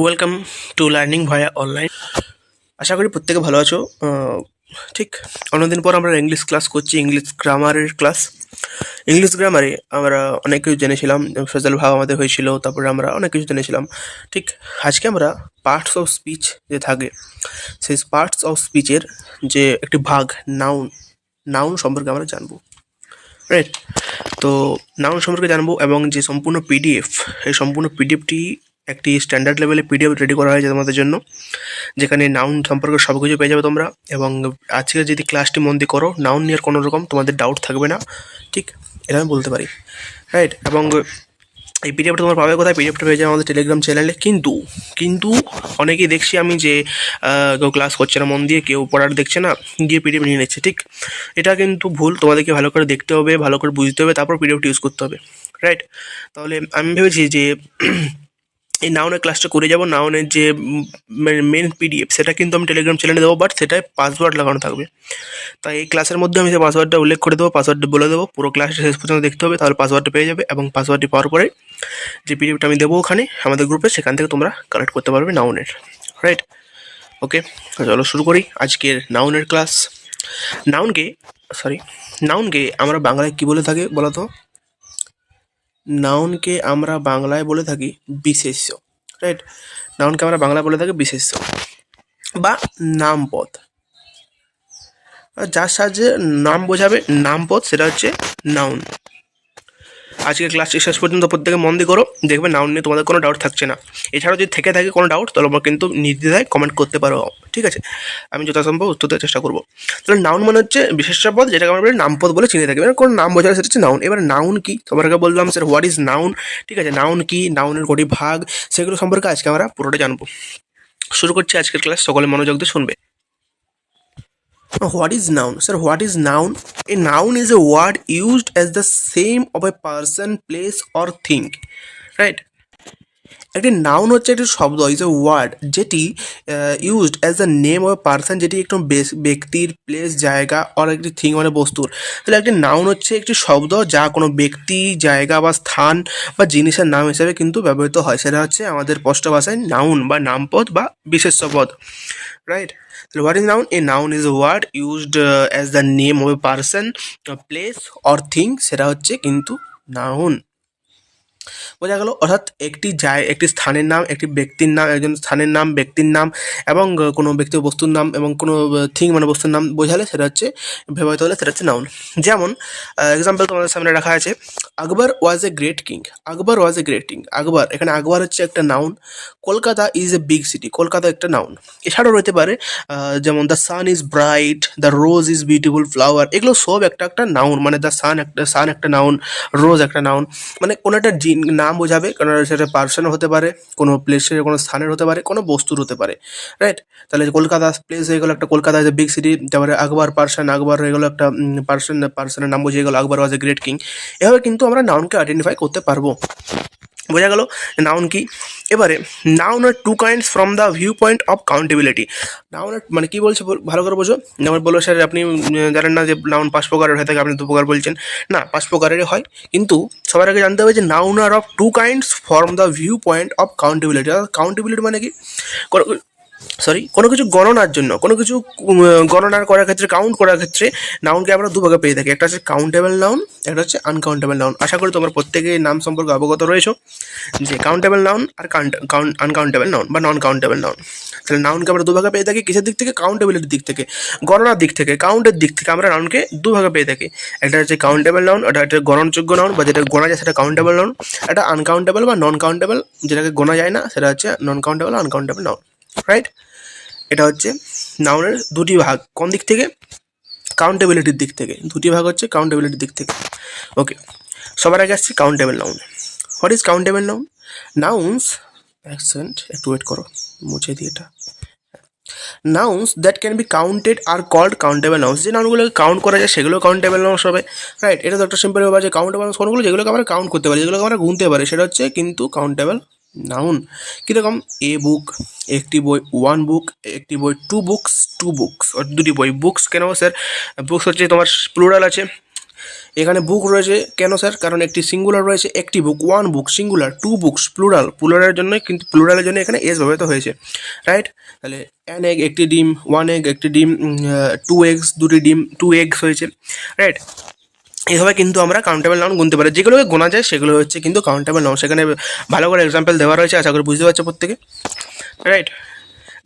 Welcome to learning via online আশা করি প্রত্যেকে ভালো আছো। ঠিক অনেকদিন পর আমরা ইংলিশ ক্লাস করছি ইংলিশ গ্রামারের ক্লাস ইংলিশ গ্রামারে আমরা অনেক কিছু জেনেছিলাম সোশ্যাল ভাব আমাদের হয়েছিল, তারপরে আমরা অনেক কিছু জেনেছিলাম। ঠিক আজকে আমরা পার্টস অফ স্পিচ যে থাকে, সেই পার্টস অফ স্পিচের যে একটি ভাগ নাউন নাউন সম্পর্কে আমরা জানব। রাইট তো নাউন সম্পর্কে জানব এবং যে সম্পূর্ণ পিডিএফ এই সম্পূর্ণ পিডিএফটি একটি স্ট্যান্ডার্ড লেভেলে পিডিএফ রেডি করা হয়েছে তোমাদের জন্য, যেখানে নাউন সম্পর্কে সব কিছু পেয়ে যাবে তোমরা। এবং আজকে যদি ক্লাসটি মন দিয়ে করো নাউন নিয়ে কোনো রকম তোমাদের ডাউট থাকবে না, ঠিক? এটা আমি বলতে পারি। রাইট এবং এই পিডিএফটা তোমরা পাবে কোথায়? পিডিএফটা পেয়ে যাবে আমাদের টেলিগ্রাম চ্যানেলে কিন্তু কিন্তু অনেকেই দেখছি আমি যে কেউ ক্লাস করছে না মন দিয়ে, কেউ পড়ার দেখছে না, গিয়ে পিডিএফ নিয়ে নিচ্ছে, ঠিক? এটা কিন্তু ভুল। তোমাদেরকে ভালো করে দেখতে হবে, ভালো করে বুঝতে হবে, তারপর পিডিএফটা ইউজ করতে হবে। রাইট তাহলে আমি ভেবেছি যে এই নাউনের ক্লাসটা করে যাব নাউনের যে মেন পিডিএফ সেটা কিন্তু আমি টেলিগ্রাম চ্যানেলে দেবো বাট সেটায় পাসওয়ার্ড লাগানো থাকবে। তাই এই ক্লাসের মধ্যে আমি সেই পাসওয়ার্ডটা উল্লেখ করে দেবো পাসওয়ার্ডটা বলে দেবো, পুরো ক্লাসটা শেষ পর্যন্ত দেখতে হবে, তাহলে পাসওয়ার্ডটা পেয়ে যাবে এবং পাসওয়ার্ডটি পাওয়ার পরে যে পিডিএফটা আমি দেবো ওখানে, আমাদের গ্রুপে সেখান থেকে তোমরা কালেক্ট করতে পারবে নাউনের রাইট ওকে চলো শুরু করি আজকের নাউনের ক্লাস নাউনকে সরি নাউনকে আমরা বাংলায় কি বলে থাকি বলো তো? নাউনকে আমরা বাংলায় বলে থাকি বিশেষ্য রাইট নাউনকে আমরা বাংলায় বলে থাকি বিশেষ্য বা নামপদ। যার সাহায্যে নাম বোঝাবে, নামপদ সেটা হচ্ছে নাউন। আজকের ক্লাসটি শেষ পর্যন্ত প্রত্যেকে মন দিয়ে করো, দেখবে নাউন নিয়ে তোমাদের কোনো ডাউট থাকছে না। এছাড়াও যদি থেকে থাকে কোনো ডাউট তাহলে আমরা কিন্তু নির্দ্বিধায় কমেন্ট করতে পারো, ঠিক আছে? আমি যথাসম্ভব উত্তর দেওয়ার চেষ্টা করব। তাহলে নাউন মানে হচ্ছে বিশেষ পদ, যেটাকে আমরা নামপদ বলে চিনে থাকি। মানে কোনো নাম বোঝালে সেটা হচ্ছে নাউন এবার নাউন কি? তোমার আগে বললাম স্যার হোয়াট ইজ নাউন ঠিক আছে নাউন কি? নাউনের কটি ভাগ, সেগুলো সম্পর্কে আজকে আমরা পুরোটা জানব। শুরু করছি আজকের ক্লাস সকলে মনোযোগ দিয়ে শুনবে। What is noun? Sir, what is noun? A noun is a word used as the same of a person, place or thing. Right? একটি নাউন হচ্ছে একটি শব্দ ইজ এ ওয়ার্ড যেটি used as the name of person যেটি একটু ব্যক্তির place জায়গা আর একটি থিং মানে বস্তুর তাহলে একটি নাউন হচ্ছে একটি শব্দ যা কোনো ব্যক্তি জায়গা বা স্থান বা জিনিসের নাম হিসেবে কিন্তু ব্যবহৃত হয় সেটা হচ্ছে আমাদের স্পষ্ট ভাষায় নাউন বা নামপদ বা বিশেষ্য পদ right তাহলে what is noun a noun is a word used as the name of a person place or thing সেটা হচ্ছে কিন্তু নাউন বোঝা গেল, অর্থাৎ একটি যায়, একটি স্থানের নাম, একটি ব্যক্তির নাম, একজন স্থানের নাম, ব্যক্তির নাম এবং কোনো ব্যক্তি বস্তুর নাম এবং কোনো থিং মানে বস্তুর নাম বোঝালে সেটা হচ্ছে, ব্যবহৃত হলে সেটা হচ্ছে নাউন যেমন এক্সাম্পল তোমাদের সামনে রাখা আছে, Akbar was a great king Akbar was a great king Akbar, এখানে আকবর হচ্ছে একটা noun Kolkata is a big city Kolkata একটা নাউন এছাড়াও রইতে পারে যেমন the sun is bright the rose is beautiful flower এগুলো সব একটা একটা নাউন মানে দ্য সান একটা সান একটা নাউন রোজ একটা নাউন মানে কোনো একটা জিন নাম বোঝাবে কারণ সেটা পার্সন হতে পারে, কোনো প্লেসের কোনো স্থানের হতে পারে, কোনো বস্তুর হতে পারে রাইট তাহলে কলকাতা প্লেস হয়ে গেলো একটা কলকাতা যে বিগ সিটি তারপরে আকবর পার্সন আকবর হয়ে গেলো একটা পার্সন পার্সনের নাম বুঝিয়ে গেলো আকবর ওয়াজ এ গ্রেট কিং এভাবে কিন্তু আমরা নাউনকে আইডেন্টিফাই করতে পারব। বোঝা গেল নাউন কি? এবারে noun are two kinds from the view point of countability noun মানে কী বলছে বল- ভালো করে বোঝো। যেমন বলল স্যার আপনি জানেন না যে নাউন পাঁচ প্রকারের হয়ে থাকে, আপনি দু প্রকার বলছেন। না, পাঁচ প্রকারের হয়। কিন্তু সবার আগে জানতে হবে যে noun are of two kinds from the view point of countability countability মানে কি? সরি কোনো কিছু গণনার জন্য, কোনো কিছু গণনার করার ক্ষেত্রে কাউন্ট করার ক্ষেত্রে নাউনকে আমরা দুভাগে পেয়ে থাকি। একটা হচ্ছে কাউন্টেবল নাউন একটা হচ্ছে আনকাউন্টেবল নাউন আশা করি তোমরা প্রত্যেকে নাম সম্পর্কে অবগত রয়েছো যে কাউন্টেবল নাউন আর কাউন্ট আনকাউন্টেবল নাউন বা নন কাউন্টেবল নাউন তাহলে নাউনকে আমরা দুভাগে পেয়ে থাকি কিসের দিক থেকে? কাউন্টেবিলিটির দিক থেকে। গণনার দিক থেকে কাউন্টের দিক থেকে আমরা নাউনকে দুভাগে পেয়ে থাকি। একটা হচ্ছে কাউন্টেবল নাউন এটা হচ্ছে গণনযোগ্য নাউন বা যেটা গোনা যায় সেটা কাউন্টেবল নাউন এটা আনকাউন্টেবল বা নন কাউন্টেবল যেটাকে গোনা যায় না, সেটা হচ্ছে non countable uncountable noun right এটা হচ্ছে নাউনের দুটি ভাগ। কোন দিক থেকে? কাউন্টেবিলিটির দিক থেকে। দুটি ভাগ হচ্ছে কাউন্টেবিলিটির দিক থেকে। ওকে সবার আগে আসছি countable noun what is countable noun nouns accent একটু ওয়েট করো, মুছে দিই এটা। Nouns that can be counted are called countable nouns যে নাউনগুলোকে কাউন্ট করা যায়, সেগুলো কাউন্টেবল নাউন্স হবে। রাইট এটা তো একটা সিম্পল ব্যাপার যে কাউন্টেবল নাউন্স কোনগুলো? যেগুলোকে আমরা কাউন্ট করতে পারি, যেগুলোকে আমরা গুনতে পারি, সেটা হচ্ছে কিন্তু কাউন্টেবল নাউন। কীরকম? এ বুক একটি বই ওয়ান বুক একটি বই টু বুকস টু বুকস দুটি বই। বুকস কেন স্যার বুকস হচ্ছে তোমার প্লুরাল আছে। এখানে বুক রয়েছে কেন স্যার কারণ একটি সিঙ্গুলার রয়েছে, একটি book one book singular two books plural প্লুরালের জন্য কিন্তু প্লুরালের জন্য এখানে এস ব্যবহৃত হয়েছে। রাইট তাহলে অ্যান এগ একটি ডিম ওয়ান এগ একটি ডিম টু এগস দুটি ডিম টু এগস হয়েছে। রাইট এভাবে কিন্তু আমরা কাউন্টেবল নাউন গুনতে পারি। যেগুলোকে গোনা যায়, সেগুলো হচ্ছে কিন্তু কাউন্টেবল নাউন সেখানে ভালো করে এক্সাম্পল দেওয়া রয়েছে, আশা করি বুঝতে পারছ প্রত্যেকে। Right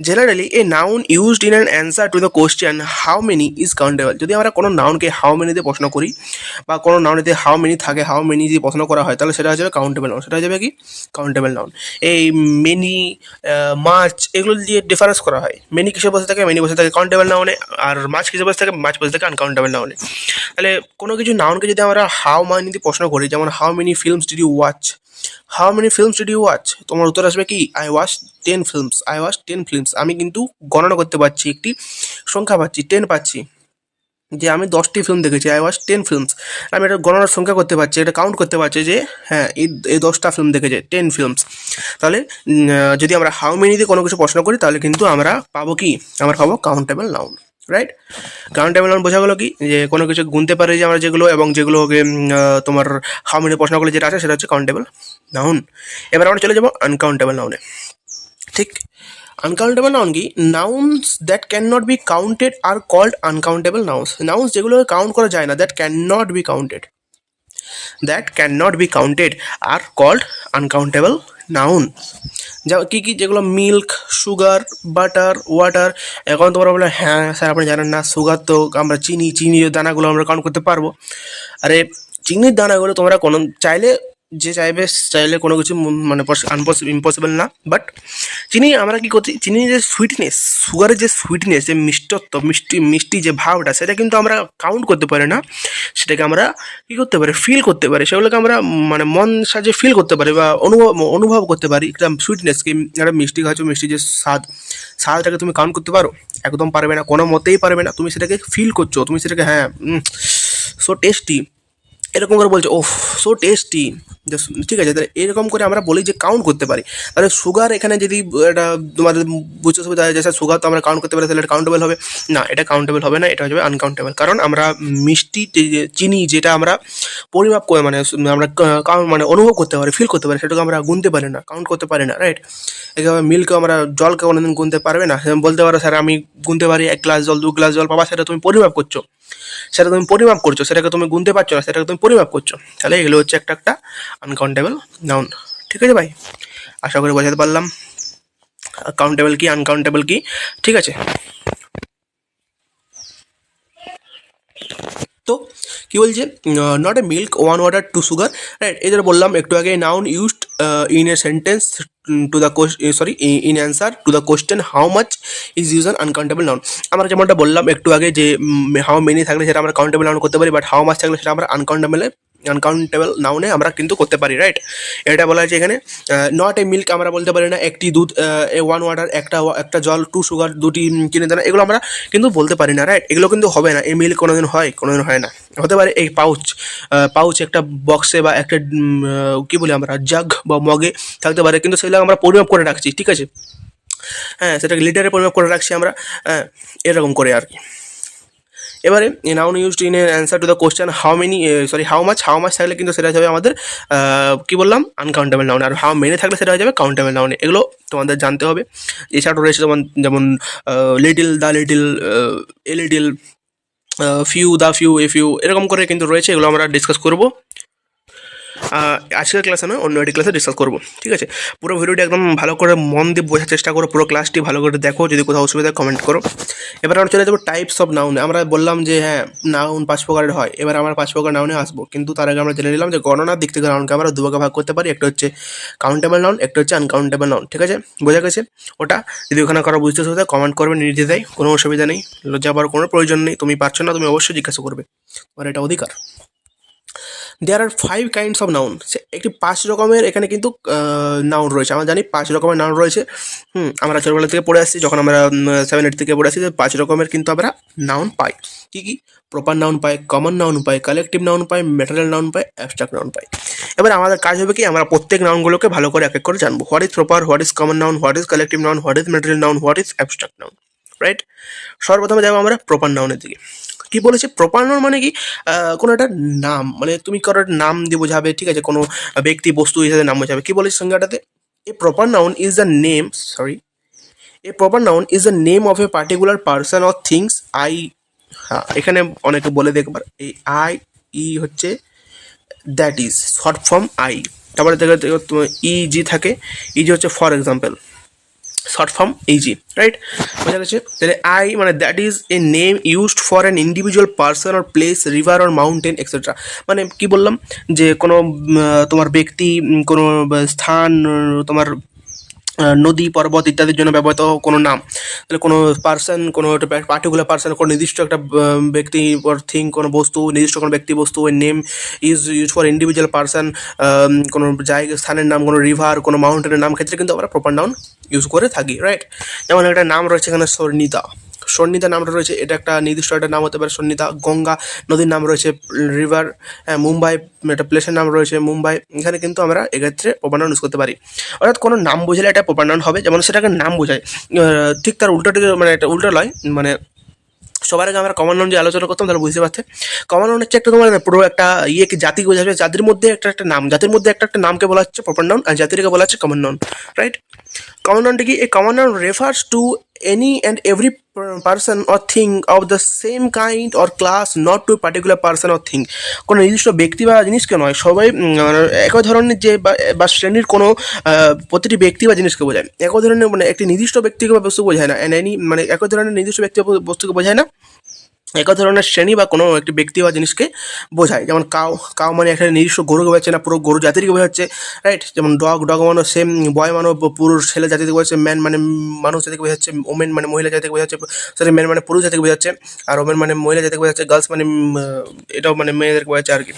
generally a noun used in an answer to the question how many is countable যদি আমরা কোনো নাউনকে হাউ মেনি দিয়ে প্রশ্ন করি, বা কোনো নাউনেতে হাউ মেনি থাকে হাউ মেনি যদি প্রশ্ন করা হয়, তাহলে সেটা হয়ে যাবে কাউন্টেবল নাউন সেটা হয়ে যাবে কি? কাউন্টেবল নাউন এই মেনি মাছ এগুলো দিয়ে ডিফারেন্স করা হয়। মেনি কিসে বসে থাকে? মেনি বসে থাকে কাউন্টেবল নাউনে আর মাছ কিসে বসে থাকে? মাছ বসে থাকে আনকাউন্টেবল নাউনে তাহলে কোনো কিছু নাউনকে যদি আমরা হাউ মানি দিয়ে প্রশ্ন করি, যেমন how many films did you watch how many films did you watch তোমার উত্তর আসবে কি I watch ten films I watch ten films আমি কিন্তু গণনা করতে পারছি, একটি সংখ্যা পাচ্ছি টেন পাচ্ছি। যে আমি দশটি ফিল্ম দেখেছি আই ওয়াচ টেন ফিল্মস আমি এটা গণনার সংখ্যা করতে পারছি, এটা কাউন্ট করতে পারছি যে হ্যাঁ এই এই দশটা ফিল্ম দেখেছে টেন ফিল্মস তাহলে যদি আমরা হাউ মেনি দিয়ে কোনো কিছু প্রশ্ন করি, তাহলে কিন্তু আমরা পাবো কি? আমরা পাবো countable noun right countable noun বোঝা গেলো কি? যে কোনো কিছু গুনতে পারে যে আমরা যেগুলো এবং যেগুলো তোমার হাউ প্রশ্ন করলে যেটা আছে সেটা হচ্ছে কাউন্টেবল নাউন এবার আমরা চলে যাব আনকাউন্টেবল নাউনে ঠিক? আনকাউন্টেবল নাউন কি? Nouns that can not be counted are called uncountable nouns nouns যেগুলো কাউন্ট করা যায় না that can not be counted that can not be counted are called uncountable noun যা কী কী যেগুলো মিল্ক সুগার বাটার ওয়াটার এখন তোমরা বলে হ্যাঁ স্যার, আপনি জানেন না সুগার তো আমরা চিনি, চিনির দানাগুলো আমরা কাউন্ট করতে পারব। আরে, চিনির দানাগুলো তোমরা কোনো, চাইলে যে চাইবে চাইলে কোনো কিছু মন- ইম্পসিবল না। বাট চিনি আমরা কি করছি চিনি যে সুইটনেস সুগারের যে সুইটনেস যে মিষ্টত্ব, মিষ্টি মিষ্টি যে ভাবটা, সেটা কিন্তু আমরা কাউন্ট করতে পারি না। সেটাকে আমরা কী করতে পারি? ফিল করতে পারি। সেগুলোকে আমরা মানে মন সাজে ফিল করতে পারি বা অনুভব অনুভব করতে পারি। একটা সুইটনেস কি, একটা মিষ্টি খাচ্ছ, মিষ্টি যে স্বাদ, স্বাদটাকে তুমি কাউন্ট করতে পারো? একদম পারবে না, কোনো মতেই পারবে না। তুমি সেটাকে ফিল করছ, তুমি সেটাকে হ্যাঁ সো টেস্টি এরকম করে বলছে, ওফ সো টেস্টি ঠিক আছে, তাহলে এরকম করে আমরা বলি যে কাউন্ট করতে পারি। তাহলে সুগার এখানে যদি এটা তোমাদের বুঝতে সুবিধা হয় যে সুগার তো আমরা কাউন্ট করতে পারি, তাহলে এটা কাউন্টেবল হবে? না, এটা কাউন্টেবল হবে না, এটা হয়ে যাবে আনকাউন্টেবল কারণ আমরা মিষ্টি চিনি যেটা আমরা পরিমাপ করে মানে আমরা কাউন্ট মানে অনুভব করতে পারি ফিল করতে পারি, সেটাকে আমরা গুনতে পারি না কাউন্ট করতে পারি না রাইট একেবারে মিল্কও আমরা জলকে কোনোদিন গুনতে পারবে না। বলতে পারো, স্যার, আমি গুনতে পারি, এক গ্লাস জল, দু গ্লাস জল পাবা, সেটা তুমি পরিমাপ করছ। সেটা তুমি পরিমাপ করছ, সেটাকে তুমি গুনতে পারছ না, সেটাকে তুমি পরিমাপ করছ। তাহলে এগুলো হচ্ছে একটা একটা আনকাউন্টেবল নাউন ঠিক আছে ভাই? আশা করি বোঝাতে পারলাম। কাউন্টেবল কি আনকাউন্টেবল কি? ঠিক আছে? তো কি বলছে? Not a milk one water two sugar right এই বললাম, একটু আগে noun used in a sentence to the sorry in answer to the question how much is use an uncountable noun আমরা যেমনটা বললাম একটু আগে যে হাউ মেনি থাকলে সেটা আমরা কাউন্টেবল নাউন করতে পারি বাট হাউ মাছ থাকলে সেটা আমরা আনকাউন্টেবলে আনকাউন্টেবল নাউনে আমরা কিন্তু করতে পারি রাইট এটা বলা হয়েছে এখানে নট এ মিল্ক আমরা বলতে পারি না, একটি দুধ এ ওয়ান ওয়াটার একটা একটা জল টু সুগার দুটি কিনে চিনি এগুলো আমরা কিন্তু বলতে পারি না রাইট এগুলো কিন্তু হবে না এই মিল্ক কোনোদিন হয় কোনোদিন হয় না। হতে পারে এই পাউচ পাউচ একটা বক্সে বা একটা কি বলি আমরা জাগ বা মগে থাকতে পারে, কিন্তু সেগুলো আমরা পরিমাপ করে রাখছি, ঠিক আছে? হ্যাঁ সেটাকে লিটারে পরিমাপ করে রাখছি আমরা হ্যাঁ এরকম করে আর কি। এবারে noun used in answer to the question how many sorry how much how much থাকলে কিন্তু সেটা হয়ে যাবে আমাদের কী বললাম? আনকাউন্টেবল নাউন আর হাউ মেনি থাকলে সেটা হয়ে যাবে কাউন্টেবল নাউন এগুলো তোমাদের জানতে হবে। এছাড়াও রয়েছে যেমন যেমন little the little a little few the few a few এরকম করে কিন্তু রয়েছে, এগুলো আমরা ডিসকাস করব। আজকের ক্লাসে নয় অন্য একটি ক্লাসে ডিসকাস করব, ঠিক আছে? পুরো ভিডিওটি একদম ভালো করে মন দিয়ে বোঝার চেষ্টা করো, পুরো ক্লাসটি ভালো করে দেখো, যদি কোথাও অসুবিধা কমেন্ট করো। এবার আমরা চলে যাব টাইপস অফ নাউন আমরা বললাম যে হ্যাঁ নাউন পাঁচ প্রকারের হয়। এবার আমরা পাঁচ প্রকার নাউনে আসব। কিন্তু তার আগে আমরা জেনে নিলাম যে গণনার দিক থেকে নাউনকে আমরা দুভাগে ভাগ করতে পারি। একটা হচ্ছে কাউন্টেবল নাউন একটা হচ্ছে আনকাউন্টেবল নাউন ঠিক আছে? বোঝা গেছে? ওটা যদি ওখানে কারও বুঝতে অসুবিধা কমেন্ট করবে নির্দ্বিধায় কোনো অসুবিধা নেই। লজ্জা পাওয়ার কোনো প্রয়োজন নেই। তুমি পারছ না, তুমি অবশ্যই জিজ্ঞাসা করবে। তোমার এটা অধিকার। There are five kinds of noun একটি পাঁচ রকমের এখানে কিন্তু নাউন রয়েছে। আমরা জানি পাঁচ রকমের নাউন রয়েছে। হুম, আমরা ছোটোবেলা থেকে পড়ে আসছি। যখন আমরা সেভেন এইট থেকে পড়ে আসছি যে পাঁচ রকমের কিন্তু আমরা নাউন পাই। কী কী? প্রপার নাউন পাই কমন নাউন পাই কালেকটিভ নাউন পাই ম্যাটেরিয়াল নাউন পাই অ্যাবস্ট্রাক্ট নাউন পাই। এবার আমাদের কাজ হবে কি, আমরা প্রত্যেক নাউনগুলোকে ভালো করে এক এক করে জানব। What is proper what is common noun what is collective noun what is material noun what is abstract noun right সর্বপ্রথমে যাব আমরা প্রপার নাউনের দিকে। কি বলেছে? প্রপার মানে কি? কোনো একটা নাম মানে তুমি কারও একটা নাম দিয়ে বোঝাবে, ঠিক আছে? কোনো ব্যক্তি, বস্তু হিসাবে নাম বোঝাবে। কি বলেছে সংজ্ঞাটাতে? A proper noun is the name sorry a proper noun is the name of a particular person or things I হ্যাঁ এখানে অনেকে বলে দেখবার এই আই, ই হচ্ছে that is short form I তারপরে দেখো ই, জি থাকে। ই জি হচ্ছে for example short form E G right বোঝা গেছে? তাহলে আই মানে that is a name used for an individual person or place river or mountain etcetera মানে কি বললাম? যে কোনো তোমার ব্যক্তি কোনো স্থান তোমার নদী, পর্বত ইত্যাদির জন্য ব্যবহৃত কোনো নাম। তাহলে কোনো পার্সন কোনো পার্টিকুলার পার্সন কোনো নির্দিষ্ট একটা ব্যক্তি থিং কোনো বস্তু, নির্দিষ্ট কোনো ব্যক্তি বস্তু ওই name is use for individual person কোনো জায়গা, স্থানের নাম, কোনো রিভার কোনো মাউন্টেনের নাম, ক্ষেত্রে কিন্তু আমরা প্রপার নাউন ইউজ করে থাকি রাইট যেমন একটা নাম রয়েছে এখানে স্বর্ণিতা। স্বর্ণিতা নামটা রয়েছে, এটা একটা নির্দিষ্ট একটা নাম হতে পারে স্বর্ণিতা গঙ্গা নদীর নাম রয়েছে রিভার মুম্বাই, একটা প্লেসের নাম রয়েছে মুম্বাই, এখানে কিন্তু আমরা এক্ষেত্রে প্রপার ইউজ করতে পারি। অর্থাৎ কোনো নাম বোঝালে এটা প্রপার হবে, যেমন সেটাকে নাম বোঝায়। ঠিক তার উল্টোটিকে মানে এটা উল্টো নয় মানে সবার আগে আমরা কমন নাউন যে আলোচনা করতাম, তাহলে বুঝতে পারছে কমন নাউন হচ্ছে একটা তোমার পুরো একটা ইয়েকে জাতি বোঝাবে জাতির মধ্যে একটা একটা নাম, জাতির মধ্যে একটা একটা নামকে বলা হচ্ছে প্রপার আর জাতিকে বলা হচ্ছে কমন নাউন রাইট কমন নাউনটি কি a common noun refers to any and every person or thing of the same kind or class not to particular person or thing কোনো নির্দিষ্ট ব্যক্তি বা জিনিসকে নয়, সবাই মানে একই ধরনের যে বা- শ্রেণির কোনো প্রতিটি ব্যক্তি বা জিনিসকে বোঝায়। একই ধরনের মানে একটি নির্দিষ্ট ব্যক্তিকে বা বস্তু বোঝায় না অ্যান্ড এনি মানে একই ধরনের নির্দিষ্ট ব্যক্তি বস্তুকে বোঝায় না। এক ধরনের শ্রেণি বা কোনো একটি ব্যক্তি বা জিনিসকে বোঝায়। যেমন কাউ কাউ মানে একটা নির্দিষ্ট গরুকে বোঝাচ্ছে না, পুরো গরু জাতিকে বোঝাচ্ছে রাইট যেমন ডগ ডগ মানে সেম বয় মানে পুরুষ, ছেলে জাতিকে বোঝাচ্ছে ম্যান মানে মানুষ জাতিকে বোঝাচ্ছে ওমেন মানে মহিলা জাতিকে বোঝাচ্ছে সরি ম্যান মানে পুরুষ জাতিকে বোঝাচ্ছে, আর ওমেন মানে মহিলা জাতিকে বোঝাচ্ছে গার্লস মানে এটাও মানে মেয়েদেরকে বোঝাচ্ছে আর কি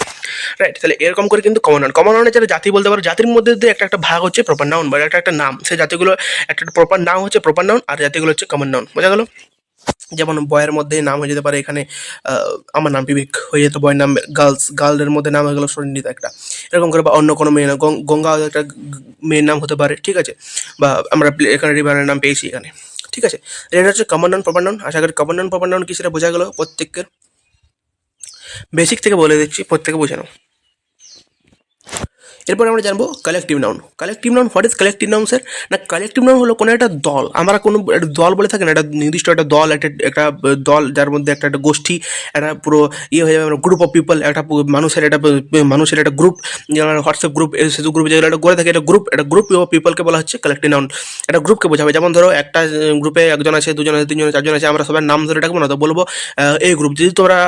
রাইট তাহলে এরকম করে কিন্তু কমন নাউন কমন নাউনের যারা জাতি বলতে পারো, জাতির মধ্যে দিয়ে একটা একটা ভাগ হচ্ছে প্রপার নাউন বা একটা একটা নাম। সেই জাতিগুলো একটা প্রপার নাম হচ্ছে প্রপার নাউন আর জাতিগুলো হচ্ছে কমন নাউন বোঝা গেলো? যেমন বয়ের মধ্যে নাম হয়ে যেতে পারে, এখানে আমার নাম বিবেক হয়ে যেত বয়ের নাম গার্লস গার্লের মধ্যে নাম হয়ে গেল সন্নিতা একটা। এরকম করে বা অন্য কোনো মেয়ে গং- গঙ্গা একটা মেয়ের নাম হতে পারে, ঠিক আছে? বা আমরা এখানে রিভারের নাম পেয়েছি এখানে, ঠিক আছে? এটা হচ্ছে কমন নাউন প্রপার আশা করি কমন নাউন প্রপার কি সেটা বোঝা গেল প্রত্যেকের বেসিক থেকে বলে দিচ্ছি প্রত্যেকে বোঝে নাও এরপর আমরা জানব collective noun collective noun what is collective noun sir না কালেকটিভ নাউন হলো কোনো একটা দল। আমরা কোনো একটা দল বলে থাকি না, একটা নির্দিষ্ট একটা দল, একটা একটা দল যার মধ্যে একটা একটা গোষ্ঠী, একটা পুরো ইয়ে হয়ে যাবে গ্রুপ অফ পিপল একটা মানুষের একটা মানুষের একটা গ্রুপ যেমন হোয়াটসঅ্যাপ গ্রুপ সেতু গ্রুপ যেগুলো একটা করে থাকে, একটা গ্রুপ একটা গ্রুপ অফ পিপলকে বলা হচ্ছে কালেকটিভ নাউন একটা গ্রুপকে বোঝাবে, যেমন ধরো একটা গ্রুপে একজন আছে, দুজন আছে, তিনজন চারজন আছে, আমরা সবার নাম ধরে ডাকবো না, তো বলব এই গ্রুপ যদি তোমরা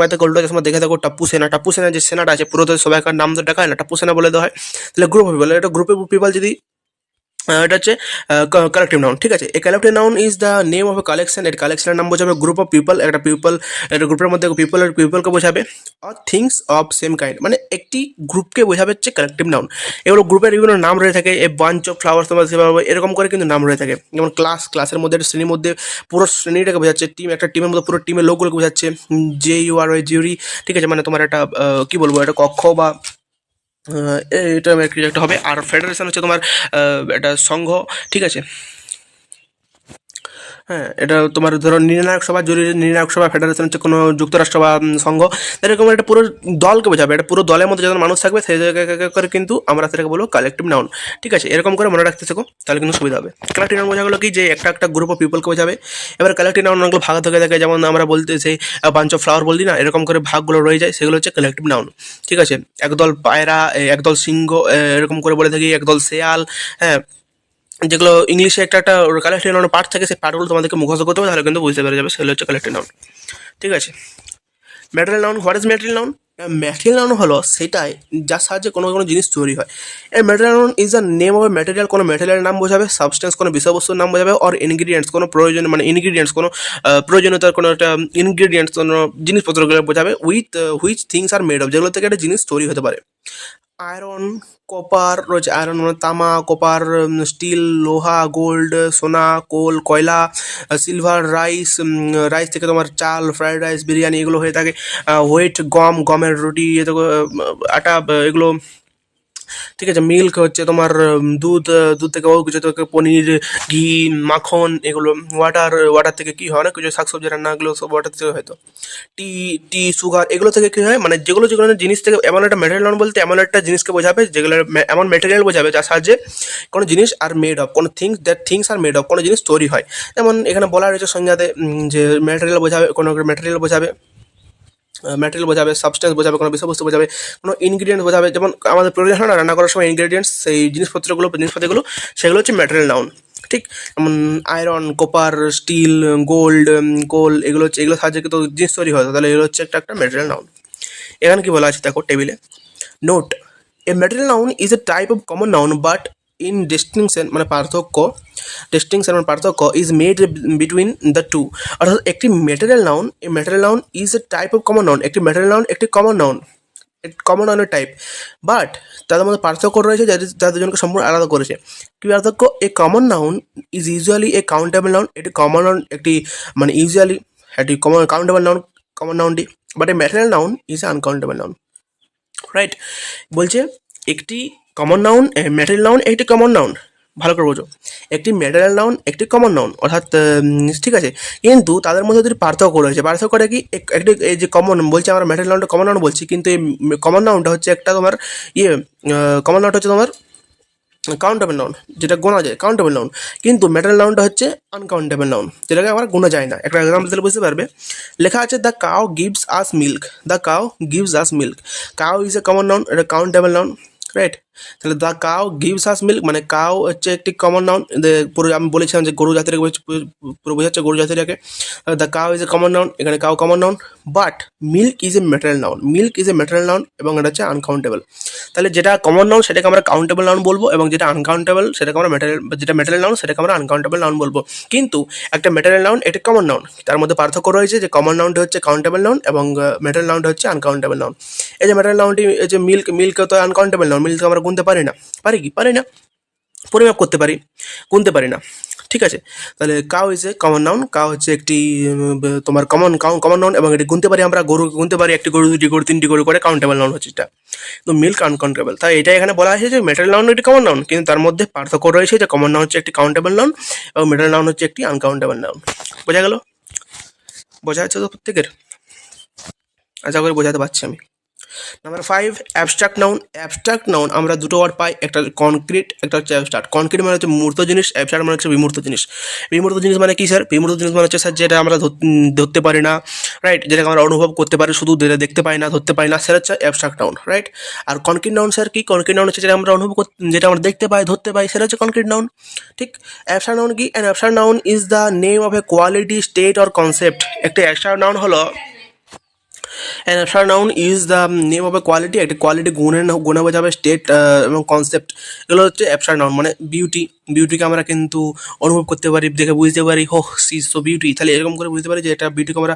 মাইতে গোল্ড দেখে থাকো টাপ্পু সেনা টাপ্পু সেনা যে সেনাটা আছে পুরো সবাইকার নাম ধরে ডাকা হয় না টাপ্পু সেনা বলে দেওয়া হয়, তাহলে গ্রুপ অফ পিপল এটা গ্রুপ অফ পিপল যদি এটা হচ্ছে কালেকটিভ নাউন ঠিক আছে? এই collective noun is the name of a collection এর কালেকশনের নাম বোঝাবে গ্রুপ অফ পিপল একটা পিপল একটা গ্রুপের মধ্যে পিপলের পিপলকে বোঝাবে or things of same kind মানে একটি গ্রুপকে বোঝাবে হচ্ছে কালেকটিভ নাউন এগুলো গ্রুপের বিভিন্ন নাম রয়ে থাকে এ বাঞ্চ অফ ফ্লাওয়ার্স তোমরা সেভাবে এরকম করে কিন্তু নাম রয়ে থাকে। যেমন ক্লাস ক্লাসের মধ্যে একটা শ্রেণির মধ্যে পুরো শ্রেণীটাকে বোঝাচ্ছে টিম একটা টিমের মধ্যে পুরো টিমের লোকগুলোকে বোঝাচ্ছে জে ইউ আর ওই জিউরি ঠিক আছে? মানে তোমার একটা কী বলব, একটা কক্ষ বা এটা একটা হবে। আর ফেডারেশন হচ্ছে তোমার একটা সংঘ ঠিক আছে? হ্যাঁ এটা তোমার ধরো নির্ণায়ক সভা, জরুরি নির্ণায়ক সভা ফেডারেশন হচ্ছে কোনো যুক্তরাষ্ট্র বা সংঘ। এরকম একটা পুরো দলকে বোঝাবে এটা পুরো দলের মধ্যে যখন মানুষ থাকবে, সেই জায়গায় করে কিন্তু আমরা সেটাকে বলব কালেকটিভ নাউন ঠিক আছে? এরকম করে মনে রাখতে থাকো, তাহলে কিন্তু সুবিধা হবে। কালেকটিভ নাউন বোঝা গেলো কি? যে একটা একটা গ্রুপ অফ পিপলকে বোঝাবে। এবার কালেকটিভ নাউন অনেকগুলো ভাগ থেকে, থাকে, যেমন আমরা বলতে সেই বাঞ্চ অফ ফ্লাওয়ার বললি না, এরকম করে ভাগগুলো রয়ে যায়, সেগুলো হচ্ছে কালেকটিভ নাউন ঠিক আছে? একদল পায়রা একদল সিংহ এরকম করে বলে থাকি, একদল শেয়াল হ্যাঁ যেগুলো ইংলিশে একটা একটা কালেক্টিভ নাউন পার্ট থাকে, সেই পার্টগুলো তোমাদেরকে মুখস্থ করতে হবে, তাহলে কিন্তু বুঝতে পেরে যাবে, সেগুলো হচ্ছে কালেক্টিভ নাউন ঠিক আছে? Material noun what is material noun material noun হলো সেটাই যার সাহায্যে কোনো কোনো জিনিস তৈরি হয়। এর material noun is the name of material কোনো ম্যাটেরিয়ালের নাম বোঝাবে সাবস্টেন্স কোনো বিষয়বস্তুর নাম বোঝাবে অর ইনগ্রিডিয়েন্টস কোনো প্রয়োজন মানে ইনগ্রিডিয়েন্টস কোনো প্রয়োজনীয়তার কোনো একটা ইনগ্রিডিয়েন্টস কোনো জিনিসপত্রগুলো বোঝাবে with which things are made of যেগুলো থেকে একটা জিনিস তৈরি হতে পারে। আয়রন, কপার রয়েছে আয়রন মানে তামা, কপার স্টিল, লোহা, গোল্ড, সোনা, কোল, কয়লা সিলভার, রাইস রাইস থেকে তোমার চাল ফ্রায়েড রাইস, বিরিয়ানি এগুলো হয়ে থাকে। হোয়েট গম, গমের রুটি আটা, এগুলো ঠিক আছে? মিল্ক হচ্ছে তোমার দুধ দুধ থেকে ও কিছু থেকে পনির, ঘি, মাখন, এগুলো ওয়াটার ওয়াটার থেকে কি হয়? না কিছু, শাকসবজি, রান্নাগুলো, সব ওয়াটার থেকে হয়তো টি টি সুগার এগুলো থেকে কী হয়? মানে যেগুলো যেগুলো জিনিস থেকে, এমন একটা ম্যাটেরিয়াল বলতে, এমন একটা জিনিসকে বোঝাবে, যেগুলো এমন ম্যাটেরিয়াল বোঝাবে, যার সাহায্যে কোনো জিনিস আর মেড অফ কোনো things that things are made of কোনো জিনিস তৈরি হয়। যেমন এখানে বলা রয়েছে সংজ্ঞাতে যে ম্যাটেরিয়াল বোঝাবে, কোনো ম্যাটেরিয়াল বোঝাবে। ম্যাটেরিয়াল বোঝাবে সাবস্টেন্স বোঝাবে, কোনো বিষয়বস্তু বোঝাবে, কোনো ইনগ্রিডিয়েন্ট বোঝাবে। যেমন আমাদের প্রয়োজন হয় না, রান্না করার সময় ইনগ্রিডিয়েন্টস সেই জিনিসপত্রগুলো জিনিসপত্রগুলো সেগুলো হচ্ছে ম্যাটেরিয়াল নাউন ঠিক? যেমন iron copper steel gold coal এগুলো হচ্ছে, এগুলো সাহায্যে কিন্তু জিনিস তৈরি হয়। তাহলে এগুলো হচ্ছে একটা একটা ম্যাটেরিয়াল নাউন এখানে কি বলা আছে? দেখো টেবিলে note a material noun is a type of common noun but in distinction মানে পার্থক্য ডিস্টিংশন মানে পার্থক্য is made between the two অর্থাৎ একটি material noun a material noun is a type of common noun একটি ম্যাটেরিয়াল নাউন একটি common noun common নাউনের type but তাদের মধ্যে পার্থক্য রয়েছে যাদের যাদের জনকে সম্পূর্ণ আলাদা করেছে। কি পার্থক্য? A common noun is usually a countable noun একটি কমন নাউন একটি মানে ইউজুয়ালি একটি common countable noun common নাউনটি but a material noun is uncountable noun right বলছে, একটি কমন নাউন ম্যাটেরিয়াল নাউন একটি কমন নাউন ভালো করে বোঝো। একটি ম্যাটেরিয়াল নাউন একটি কমন নাউন অর্থাৎ ঠিক আছে? কিন্তু তাদের মধ্যে দুটি পার্থক্য রয়েছে, পার্থক্যটা কি? এক- একটি, এই যে কমন বলছে আমরা ম্যাটেরিয়াল নাউনটা কমন নাউন বলছি, কিন্তু এই কমন নাউনটা হচ্ছে একটা তোমার ইয়ে কমন নাউনটা হচ্ছে তোমার কাউন্টেবল নাউন যেটা গোনা যায় কাউন্টেবল নাউন কিন্তু ম্যাটারাল নাউনটা হচ্ছে আনকাউন্টেবল নাউন যেটাকে আমার গোনা যায় না। একটা এক্সাম্পল দিলে বুঝতে পারবে। লেখা আছে the cow gives us milk the cow gives us milk cow is a common noun এটা কাউন্টেবল নাউন রাইট তাহলে the cow gives us milk মানে কাউ হচ্ছে একটি কমন নাউন পুরো আমি বলেছিলাম যে গরু জাতির পুরো বোঝাচ্ছে গরু জাতিটাকে। The cow is a common noun এখানে cow common noun but milk is a material noun milk is a material noun এবং এটা হচ্ছে আনকাউন্টেবল তাহলে যেটা কমন নাউন সেটাকে আমরা কাউন্টেবল নাউন বলব এবং যেটা আনকাউন্টেবল সেটাকে আমরা ম্যাটেরিয়াল যেটা ম্যাটেরিয়াল নাউন সেটাকে আমরা আনকাউন্টেবল নাউন বলব। কিন্তু একটা ম্যাটেরিয়াল নাউন এটা কমন নাউন তার মধ্যে পার্থক্য রয়েছে যে কমন নাউনটা হচ্ছে কাউন্টেবল নাউন এবং ম্যাটেরিয়াল নাউনটা হচ্ছে আনকাউন্টেবল নাউন এই যে ম্যাটেরিয়াল নাউনটি যে মিল্ক মিল্ক তো আনকাউন্টেবল নাউন মিল্ক আমরা গুনতে পারি না। পারি কি? পারি না। পরিমাপ করতে পারি। গুনতে পারি না। ঠিক আছে? তাহলে cow is a common noun cow হচ্ছে একটি তোমার কমন কমন নাউন এবং এটি গুনতে পারি আমরা। গরু গুনতে পারি, একটি গরু, দুটি গরু, তিনটি গরু করে কাউন্টেবল নাউন হচ্ছে এটা। তো মিল্ক আনকাউন্টেবল তাই এটা এখানে বলা হয়েছে যে মেটাল নাউন একটি কমন নাউন কিন্তু তার মধ্যে পার্থক্য রয়েছে যে কমন নাউন হচ্ছে একটি কাউন্টেবল নাউন এবং মেটাল নাউন হচ্ছে একটি আনকাউন্টেবল নাউন বোঝা গেল? বোঝা যাচ্ছে তো প্রত্যেকের? আশা করি বোঝাতে পারছি আমি। Number five abstract noun abstract noun আমরা দুটো ওয়ার্ড পাই, একটা কনক্রিট একটা হচ্ছে অ্যাবস্ট্রাক্ট কনক্রিট মানে হচ্ছে মূর্ত জিনিস অ্যাবস্ট্রাক্ট মানে হচ্ছে বিমূর্ত জিনিস। বিমূর্ত জিনিস মানে কি স্যার বিমূর্ত জিনিস মানে হচ্ছে স্যার যেটা আমরা ধরতে পারি না রাইট যেটাকে আমরা অনুভব করতে পারি, শুধু যেটা দেখতে পাই না, ধরতে পাই না সেটা হচ্ছে অ্যাবস্ট্রাক্ট নাউন রাইট আর কনক্রিট নাউন স্যার কি? কনক্রিট নাউন হচ্ছে যেটা আমরা অনুভব যেটা আমরা দেখতে পাই, ধরতে পাই সেটা হচ্ছে কনক্রিট নাউন ঠিক? অ্যাবস্ট্রাক্ট নাউন কি? An abstract noun is the name of a quality state or concept একটা অ্যাবস্ট্রাক্ট নাউন হলো an abstract noun is the name of a quality একটা কোয়ালিটি গুণের গুণে বোঝাবে স্টেট এবং কনসেপ্ট এগুলো হচ্ছে অ্যাবস্ট্রাক্ট নাউন মানে বিউটি বিউটিকে আমরা কিন্তু অনুভব করতে পারি, দেখে বুঝতে পারি হো সি সো বিউটি তাহলে এরকম করে বুঝতে পারি যে এটা বিউটিকে আমরা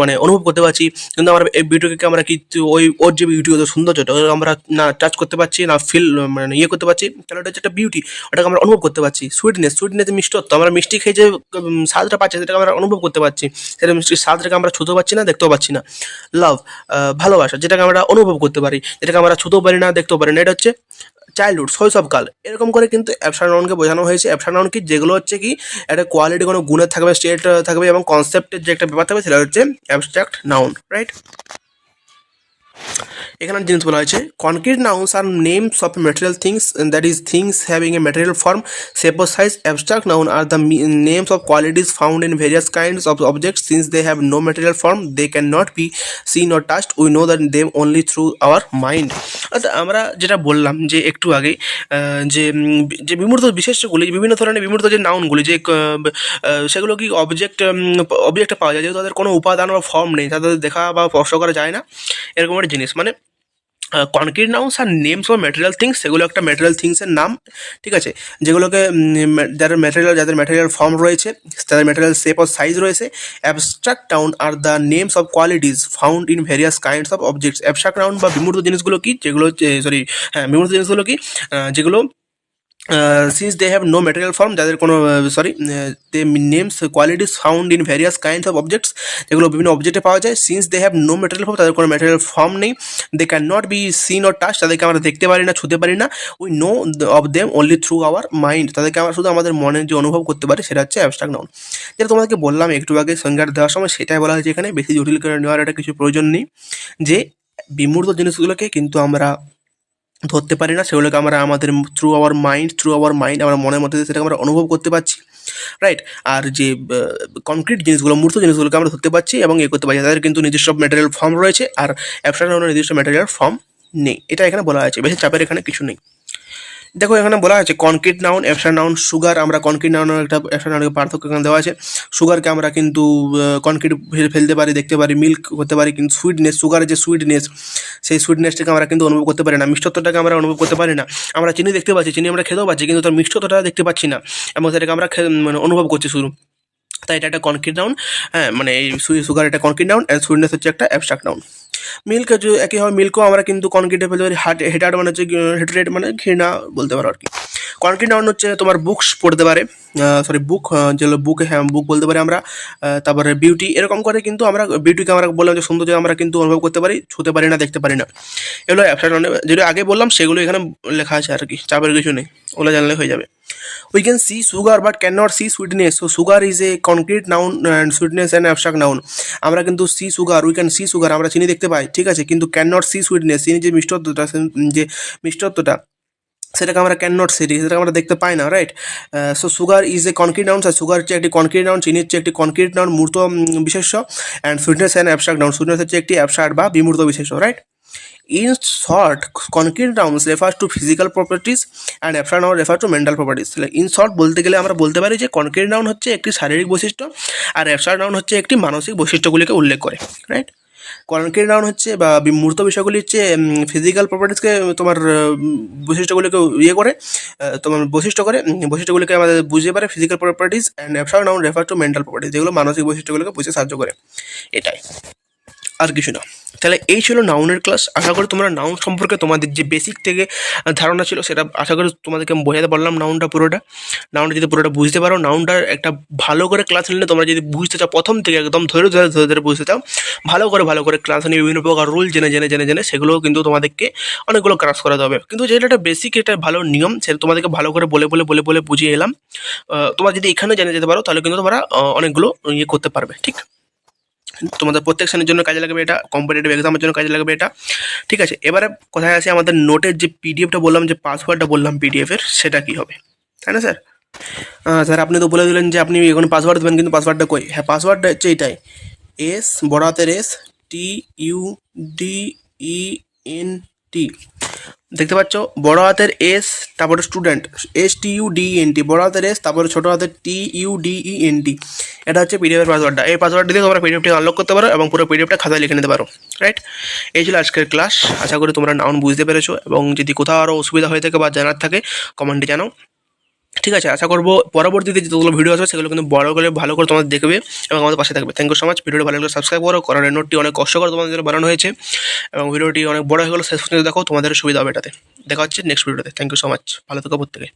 মানে অনুভব করতে পারছি। কিন্তু আমরা এই বিউটিকে আমরা কিন্তু ওই, ওর যে বিউটি ওদের সৌন্দর্যটা আমরা না টাচ করতে পারছি, না ফিল মানে ইয়ে করতে পারছি। তাহলে ওটা একটা বিউটি ওটাকে আমরা অনুভব করতে পারছি। সুইটনেস সুইটনেস মিষ্টত্ব, আমরা মিষ্টি খেয়ে যে স্বাদটা পাচ্ছি, সেটাকে আমরা অনুভব করতে পারছি। সেটা মিষ্টির স্বাদটাকে আমরা ছুতেও পাচ্ছি না, দেখতেও পাচ্ছি না। লাভ ভালোবাসা, যেটাকে আমরা অনুভব করতে পারি, যেটাকে আমরা ছুতেও পারি না, দেখতেও পারি না। এটা হচ্ছে চাইল্ডহুড শৈশবকাল এরকম করে কিন্তু অ্যাপসার নাউনকে বোঝানো হয়েছে। অ্যাপসার নাউন কি? যেগুলো হচ্ছে কি, একটা কোয়ালিটি কোনো গুণের থাকবে স্টেট থাকবে এবং কনসেপ্টের যে একটা ব্যাপার থাকবে, সেটা হচ্ছে অ্যাবস্ট্রাক্ট নাউন রাইট এখানে জিনিস বলা হয়েছে concrete nouns are names of material things that is things having a material form size, abstract noun are the me- names of qualities found in various kinds of objects. Since they have no material form, they cannot be seen or touched. We know that them only through our mind. অর্থাৎ আমরা যেটা বললাম যে একটু আগে যে যে বিমূর্ত বিশেষ্যগুলি বিভিন্ন ধরনের বিমূর্ত যে নাউনগুলি যে সেগুলো কি অবজেক্ট অবজেক্টে পাওয়া যায়? যেহেতু তাদের কোনো উপাদান বা ফর্ম নেই, তাদের দেখা বা স্পর্শ করা যায় না, এরকম একটা জিনিস। মানে concrete nouns are names of material things সেগুলো একটা ম্যাটেরিয়াল থিংসের নাম, ঠিক আছে? যেগুলোকে যাদের ম্যাটেরিয়াল যাদের ম্যাটেরিয়াল ফর্ম রয়েছে, তাদের ম্যাটেরিয়াল শেপ অর সাইজ রয়েছে abstract noun are the names of qualities found in various kinds of objects abstract noun বা বিমূর্ত জিনিসগুলো কি? যেগুলো সরি হ্যাঁ বিমূর্ত জিনিসগুলো কি? যেগুলো since they have no material form যাদের কোনো sorry they names qualities found in various kinds of objects যেগুলো বিভিন্ন অবজেক্টে পাওয়া যায় since they have no material form তাদের কোনো ম্যাটেরিয়াল ফর্ম নেই they can not be seen or touch তাদেরকে আমরা দেখতে পারি না, ছুতে পারি না we know of them only through our mind তাদেরকে আমরা শুধু আমাদের মনে যে অনুভব করতে পারি, সেটা হচ্ছে অ্যাবস্ট্রাক্ট নাউন যেটা তোমাদেরকে বললাম একটু আগে সংজ্ঞা দেওয়ার সময় সেটাই বলা হয়েছে এখানে, বেশি জটিল করে নেওয়ার একটা কিছু প্রয়োজন নেই, যে বিমূর্ত জিনিসগুলোকে কিন্তু আমরা ধরতে পারি না, সেগুলোকে আমরা আমাদের through our mind through our mind আমরা মনের মধ্যে সেটাকে আমরা অনুভব করতে পারছি। রাইট আর যে কনক্রিট জিনিসগুলো, মূর্ত জিনিসগুলোকে আমরা ধরতে পারছি এবং এ করতে পারছি। তাদের কিন্তু নিজস্ব ম্যাটেরিয়াল ফর্ম রয়েছে, আর অ্যাবস্ট্রাক্ট নির্দিষ্ট ম্যাটেরিয়াল ফর্ম নেই। এটা এখানে বলা আছে বেশি চাপের এখানে কিছু নেই। দেখো, এখানে বলা আছে concrete noun abstract noun sugar আমরা কনক্রিট নাউনের একটা অ্যাবস্ট্রাক্ট নাউনের পার্থক্য এখানে দেওয়া আছে। সুগারকে আমরা কিন্তু কনক্রিট ফেলতে পারি, দেখতে পারি মিল্ক করতে পারি, কিন্তু সুইটনেস সুগারের যে সুইটনেস সেই সুইটনেসটাকে আমরা কিন্তু অনুভব করতে পারি না। মিষ্টত্বটাকে আমরা অনুভব করতে পারি না। আমরা চিনি দেখতে পাচ্ছি, চিনি আমরা খেতেও পাচ্ছি, কিন্তু তার মিষ্টত্বটা দেখতে পাচ্ছি না, এবং সেটাকে আমরা মানে অনুভব করছি শুরু তাই এটা একটা কনক্রিট নাউন হ্যাঁ মানে এই সুগার একটা কনক্রিট নাউন অ্যান্ড সুইটনেস হচ্ছে একটা অ্যাবস্ট্রাক্ট নাউন মিল্ক একইভাবে মিল্কও আমরা কিন্তু কনক্রিটে ফেলতে পারি হার্ট হেটার মানে হচ্ছে হেটারেট মানে ঘৃণা বলতে পারো আর কি। কনক্রিট নাউন হচ্ছে তোমার বুকস পড়তে পারে সরি বুক যেগুলো বুক হ্যাঁ বুক বলতে পারি আমরা তারপরে বিউটি এরকম করে কিন্তু আমরা বিউটিকে আমরা বললাম যে সৌন্দর্য আমরা কিন্তু অনুভব করতে পারি, ছুতে পারি না, দেখতে পারি না। এগুলো অ্যাবস্ট্রাক্ট নাউন যেটা আগে বললাম, সেগুলো এখানে লেখা আছে আর কি, চাপের কিছু নেই, ওগুলো জানলে হয়ে যাবে। We can see sugar, but cannot see sweetness. So, sugar is a concrete noun and sweetness an abstract noun. আমরা কিন্তু see sugar we can see sugar আমরা চিনি দেখতে পাই, ঠিক আছে? কিন্তু ক্যান নট সি সুইটনেস চিনি যে মিষ্টত্বটা যে মিষ্টত্বটা, সেটাকে আমরা ক্যান নট সিটি সেটাকে আমরা দেখতে পাই না right so sugar is a concrete noun sugar হচ্ছে একটি কনক্রিট নাউন চিনি হচ্ছে একটি কনক্রিট নাউন মূর্ত বিশেষ্য and sweetness and abstract noun sweetness হচ্ছে একটি অ্যাবস্ট্রাক্ট বা বিমূর্ত বিশেষ্য right In short, concrete nouns refers to physical properties and abstract noun refer to mental properties. তাহলে in short বলতে গেলে আমরা বলতে পারি যে কনক্রিট নাউন হচ্ছে একটি শারীরিক বৈশিষ্ট্য আর অ্যাবস্ট্রাক্ট নাউন হচ্ছে একটি মানসিক বৈশিষ্ট্যগুলিকে উল্লেখ করে রাইট কনক্রিট নাউন হচ্ছে বা মূর্ত বিষয়গুলি হচ্ছে ফিজিক্যাল প্রপার্টিসকে তোমার বৈশিষ্ট্যগুলিকে ইয়ে করে তোমার বৈশিষ্ট্য করে বৈশিষ্ট্যগুলিকে আমাদের বুঝতে পারে physical properties and abstract noun refer to mental properties যেগুলো মানসিক বৈশিষ্ট্যগুলোকে বুঝতে সাহায্য করে। এটাই। আর কিছু না। তাহলে এই ছিল নাউনের ক্লাস আশা করি তোমরা নাউন সম্পর্কে তোমাদের যে বেসিক থেকে ধারণা ছিল সেটা আশা করি তোমাদেরকে বোঝাতে পারলাম নাউনটা পুরোটা। নাউনটা যদি পুরোটা বুঝতে পারো নাউনটার একটা ভালো করে ক্লাস নিলে তোমরা যদি বুঝতে চাও, প্রথম থেকে একদম ধরে ধরে ধরে ধরে বুঝতে চাও, ভালো করে ভালো করে ক্লাস নিয়ে বিভিন্ন প্রকার রুল জেনে জেনে জেনে জেনে সেগুলোও কিন্তু তোমাদেরকে অনেকগুলো ক্লাস করাতে হবে। কিন্তু যেটা একটা বেসিক একটা ভালো নিয়ম সেটা তোমাদেরকে ভালো করে বলে বলে বলে বলে বুঝিয়ে এলাম। তোমরা যদি এখানে জেনে যেতে পারো, তাহলে কিন্তু তোমরা অনেকগুলো ইয়ে করতে পারবে, ঠিক? তোমাদের প্রত্যেক শ্রেণির জন্য কাজে লাগবে এটা কম্পিটিটিভ এক্সামের জন্য কাজে লাগবে এটা। ঠিক আছে, এবারে কোথায় আছে আমাদের নোটের যে পিডিএফটা বললাম, যে পাসওয়ার্ডটা বললাম পিডিএফের সেটা কি হবে? তাই না, স্যার? স্যার, আপনি তো বলে দিলেন যে আপনি এখন পাসওয়ার্ড দেবেন, কিন্তু পাসওয়ার্ডটা কই? হ্যাঁ পাসওয়ার্ডটা হচ্ছে এটাই এস বড় হাতের S T U D E N T দেখতে পাচ্ছ, বড় হাতের এস তারপরে student S T U D N T বড় হাতের এস তারপরে ছোটো হাতের T U D E N T এটা হচ্ছে পিডিএফের পাসওয়ার্ডটা এই পাসওয়ার্ড দিয়ে তোমরা পিডিএফটি আনলক করতে পারো এবং পুরো পিডিএফটা খাতায় লিখে নিতে পারো রাইট এই ছিল আজকের ক্লাস আশা করি তোমরা নাউন বুঝতে পেরেছ এবং যদি কোথাও আরও অসুবিধা হয়ে থাকে বা জানার থাকে কমেন্টে জানাও। ঠিক আছে, আশা করব পরবর্তীতে যতগুলো ভিডিও আসবে সেগুলো কিন্তু বড় করে, ভালো করে তোমাদের দেখবে এবং আমাদের পাশে থাকবে। থ্যাংক ইউ সো মাচ ভিডিওটি ভালো লাগলে সাবস্ক্রাইব করো। কারণ নোটটি অনেক কষ্ট করে তোমাদের বানানো হয়েছে এবং ভিডিওটি অনেক বড় হয়ে গেলো। শেষ পর্যন্ত দেখো তোমাদের সুবিধা হবে এটাতে। দেখা হচ্ছে নেক্সট ভিডিওতে থ্যাংক ইউ সো মাচ ভালো থাকো প্রত্যেকে।